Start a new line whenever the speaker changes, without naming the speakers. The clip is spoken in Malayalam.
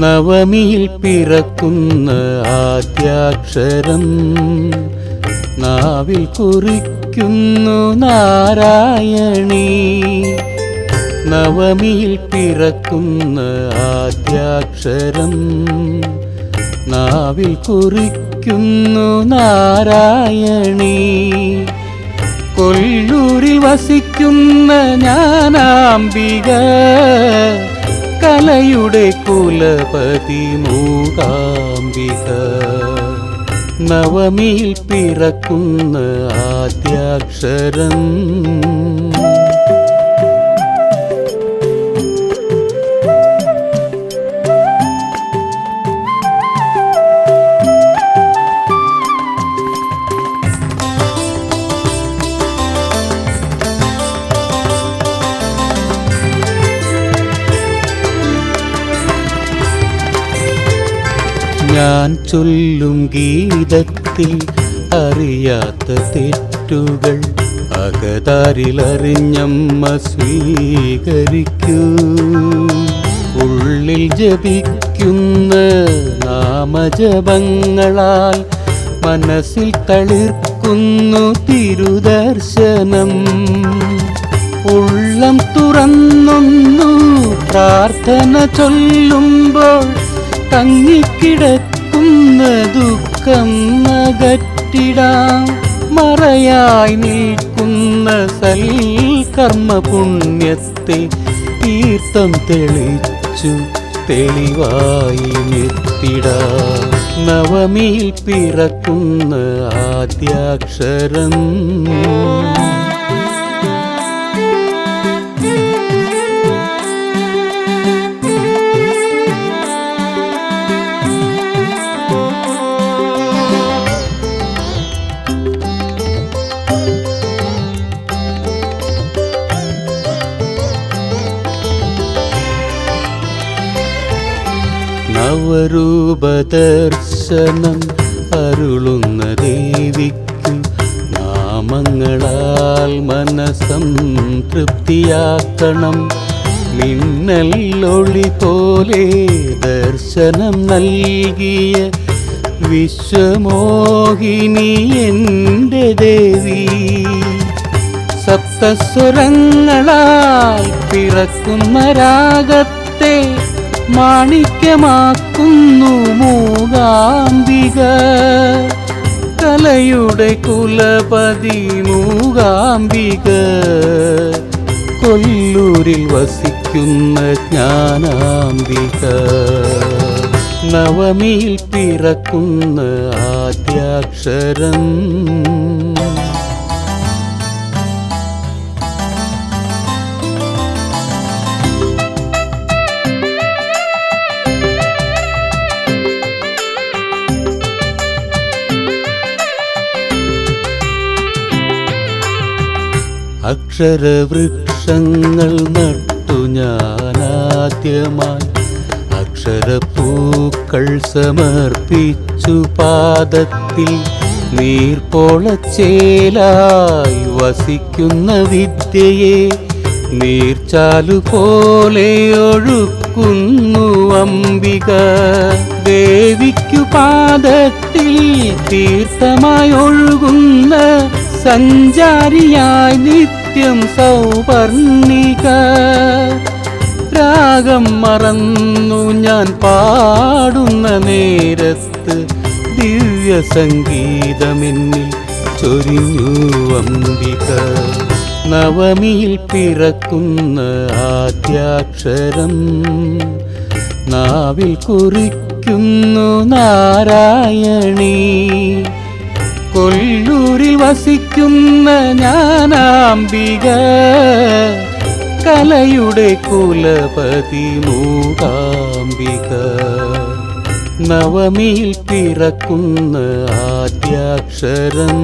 നവമിയിൽ പിറക്കുന്ന ആദ്യാക്ഷരം നാവിൽ കുറിക്കുന്നു നാരായണി. നവമിയിൽ പിറക്കുന്ന ആദ്യാക്ഷരം നാവിൽ കുറിക്കുന്നു നാരായണി. കൊല്ലൂരിൽ വസിക്കുന്ന ഞാനാംബിക കലയുടെ കുലപതി മൂകാംബിക. നവമിയിൽ പിറക്കുന്ന ആദ്യാക്ഷരം. ഞാൻ ചൊല്ലും ഗീതത്തിൽ അറിയാത്ത തെറ്റുകൾ അകതാരിലറിഞ്ഞമ്മ സ്വീകരിക്കൂ. ഉള്ളിൽ ജപിക്കുന്ന നാമജപങ്ങളാൽ മനസ്സിൽ തളിർക്കുന്നു തിരുദർശനം. ഉള്ളം തുറന്നൊന്നു പ്രാർത്ഥന ചൊല്ലുമ്പോൾ തങ്ങിക്കിടക്കുന്ന ദുഃഖം അകറ്റിടാം. മറയായി നിൽക്കുന്ന കർമ്മ പുണ്യത്തെ തീർത്ഥം തെളിച്ചു തെളിവായി നിർത്തിടാം നവമിയിൽ പിറക്കുന്ന ആദ്യാക്ഷരം. നവരൂപദർശനം അരുളുന്ന ദേവിക്ക് നാമങ്ങളാൽ മനസ്സം തൃപ്തിയാക്കണം. മിന്നലൊളി പോലെ ദർശനം നൽകിയ വിശ്വമോഹിനി എന്റെ ദേവി. സപ്തസ്വരങ്ങളാൽ പിറക്കുന്ന രാഗത്തെ മാണിക്യമാക്കുന്നു മൂകാംബിക. കലയുടെ കുലപതി മൂകാംബിക. കൊല്ലൂരിൽ വസിക്കുന്ന ജ്ഞാനാംബിക. നവമിയിൽ പിറക്കുന്ന ആദ്യാക്ഷരം. അക്ഷരവൃക്ഷങ്ങൾ നട്ടു ഞാനാദ്യമായി. അക്ഷരപ്പൂക്കൾ സമർപ്പിച്ചു പാദത്തിൽ നീർപ്പോളച്ചേലായി വസിക്കുന്ന വിദ്യയെ നീർച്ചാലു പോലെ ഒഴുക്കുന്നു അംബിക. ദേവിക്കു പാദത്തിൽ തീർത്ഥമായി ഒഴുകുന്ന സഞ്ചാരിയായി നിത്യം സൗവർണിക രാഗം മറന്നു ഞാൻ പാടുന്ന നേരത്ത് ദിവ്യ സംഗീതമെന്നിൽ ചൊരിഞ്ഞു അംബിക. നവമിയിൽ പിറക്കുന്ന ആദ്യാക്ഷരം നാവിൽ കുറിക്കുന്നു നാരായണീ. കൊല്ലൂരിൽ വസിക്കുന്ന ഞാനാംബിക. കലയുടെ കുലപതി മൂകാംബിക നവമിയിൽ പിറക്കുന്ന ആദ്യാക്ഷരം.